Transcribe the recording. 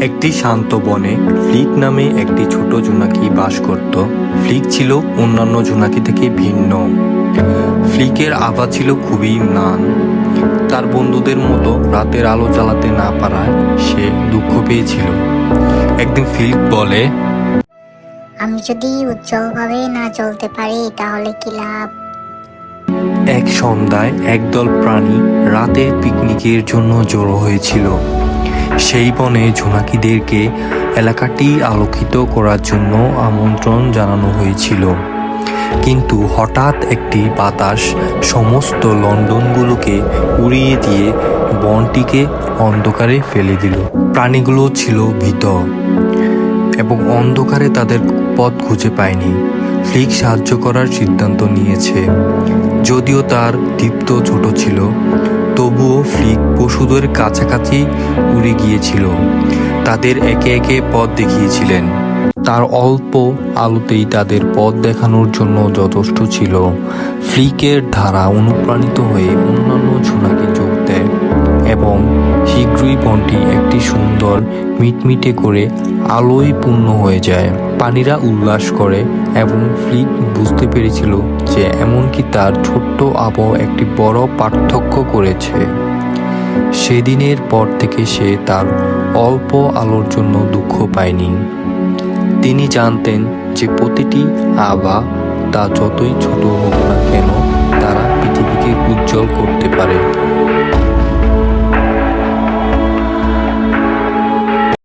একটি শান্ত বনে ফ্লিক নামে একটি ছোট জোনাকি বাস করত। ফ্লিক ছিল অন্যান্য জোনাকি থেকে ভিন্ন। ফ্লিকের আভা ছিল খুবই ম্লান তার বন্ধুদের মতো রাতের আলো জ্বালাতে না পারায় সে দুঃখ পেয়েছিল। একদিন ফ্লিক বলে আমি যদি উজ্জ্বলভাবে না চলতে পারি তাহলে কি লাভ? এক সন্ধ্যায় একদল প্রাণী রাতের পিকনিকের জন্য জড়ো হয়েছিল। সেই বনে ঝোনাকিদেরকে এলাকাটি আলোকিত করার জন্য আমন্ত্রণ জানানো হয়েছিল। কিন্তু হঠাৎ একটি বাতাস সমস্ত লন্ডনগুলোকে উড়িয়ে দিয়ে বনটিকে অন্ধকারে ফেলে দিল। প্রাণীগুলো ছিল ভীত এবং অন্ধকারে তাদের পথ খুঁজে পায়নি। ফ্লিক সাহায্য করার সিদ্ধান্ত নিয়েছে। যদিও তার দীপ্ত ছোট ছিল, তবুও পশুদের কাছাকাছি উড়ে গিয়েছিল। তাদের একে একে পথ দেখিয়েছিলেন। তার অল্প আলোতেই তাদের পথ দেখানোর জন্য যথেষ্ট ছিল। ফ্লিকের ধারা অনুপ্রাণিত হয়ে অন্যান্য ছোনাকে যোগ দেয় এবং শীঘ্রই বনটি একটি সুন্দর মিটমিটে করে আলোয় পূর্ণ হয়ে যায়। পানিরা উল্লাস করে এবং ফ্লিক বুঝতে পেরেছিল যে এমনকি তার ছোট্ট আবহ একটি বড় পার্থক্য করেছে। সেদিনের পর থেকে সে তার অল্প আলোর জন্য দুঃখ পায়নি। তিনি জানতেন যে প্রতিটি আবা তা যতই ছোট হোক না কেন তারা পৃথিবীকে উজ্জ্বল করতে পারে।